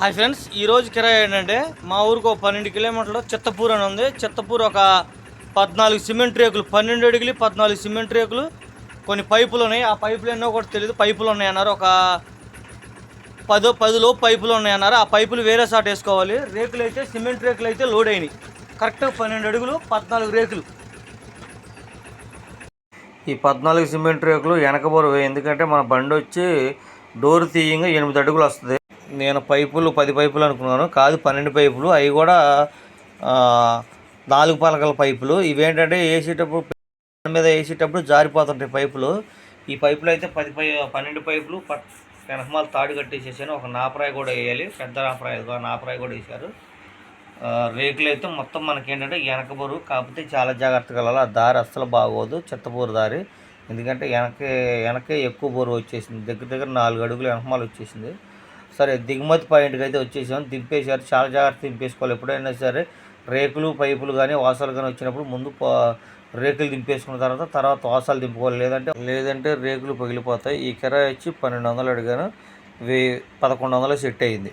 Hi friends ఈరోజు కిరాయి ఏంటంటే మా ఊరికి ఒక పన్నెండు కిలోమీటర్లు చిత్తపూర్ అని ఉంది. చిత్తపూర్ ఒక పద్నాలుగు సిమెంట్ రేకులు పన్నెండు అడుగులు పద్నాలుగు సిమెంట్ రేకులు కొన్ని పైపులు ఉన్నాయి. ఆ పైపులు ఎన్నో కూడా తెలియదు పైపులు ఉన్నాయి అన్నారు. ఒక పదో పదిలో పైపులు ఉన్నాయి అన్నారు. ఆ పైపులు వేరే సాట్ వేసుకోవాలి. రేకులు అయితే సిమెంట్ రేకులు అయితే లోడ్ అయినాయి. కరెక్ట్గా పన్నెండు అడుగులు పద్నాలుగు రేకులు. ఈ పద్నాలుగు సిమెంట్ రేకులు వెనకబోరు ఎందుకంటే మన బండి వచ్చి డోర్ తీయంగా ఎనిమిది అడుగులు వస్తుంది. నేను పైపులు పది పైపులు అనుకున్నాను. కాదు పన్నెండు పైపులు. అవి కూడా నాలుగు పలకల పైపులు. ఇవేంటంటే వేసేటప్పుడు మీద వేసేటప్పుడు జారిపోతుంటాయి పైపులు. ఈ పైపులు అయితే పది పై పన్నెండు పైపులు. పట్ వెనకమాల తాడు కట్టేసేసాను. ఒక నాపరాయి కూడా వేయాలి. పెద్ద నాపరాయి నాపరాయి కూడా వేశారు. రేకులు అయితే మొత్తం మనకి ఏంటంటే వెనక బరువు. కాకపోతే చాలా జాగ్రత్తగా వెళ్ళాలి. ఆ దారి అస్సలు బాగోదు. చెత్తబోరు దారి. ఎందుకంటే వెనకే వెనకే ఎక్కువ బరువు వచ్చేసింది. దగ్గర దగ్గర నాలుగు అడుగులు వెనకమాల వచ్చేసింది. సరే దిగుమతి పాయింట్కి అయితే వచ్చేసాం. దింపేశారు. చాలా జాగ్రత్త దింపేసుకోవాలి. ఎప్పుడైనా సరే రేకులు పైపులు కానీ వాసాలు కానీ వచ్చినప్పుడు ముందు రేకులు దింపేసుకున్న తర్వాత తర్వాత వాసాలు దింపుకోవాలి. లేదంటే లేదంటే రేకులు పగిలిపోతాయి. ఈ కిరాయి వచ్చి పన్నెండు వందలు అడిగాను. వే పదకొండు వందలు సెట్ అయ్యింది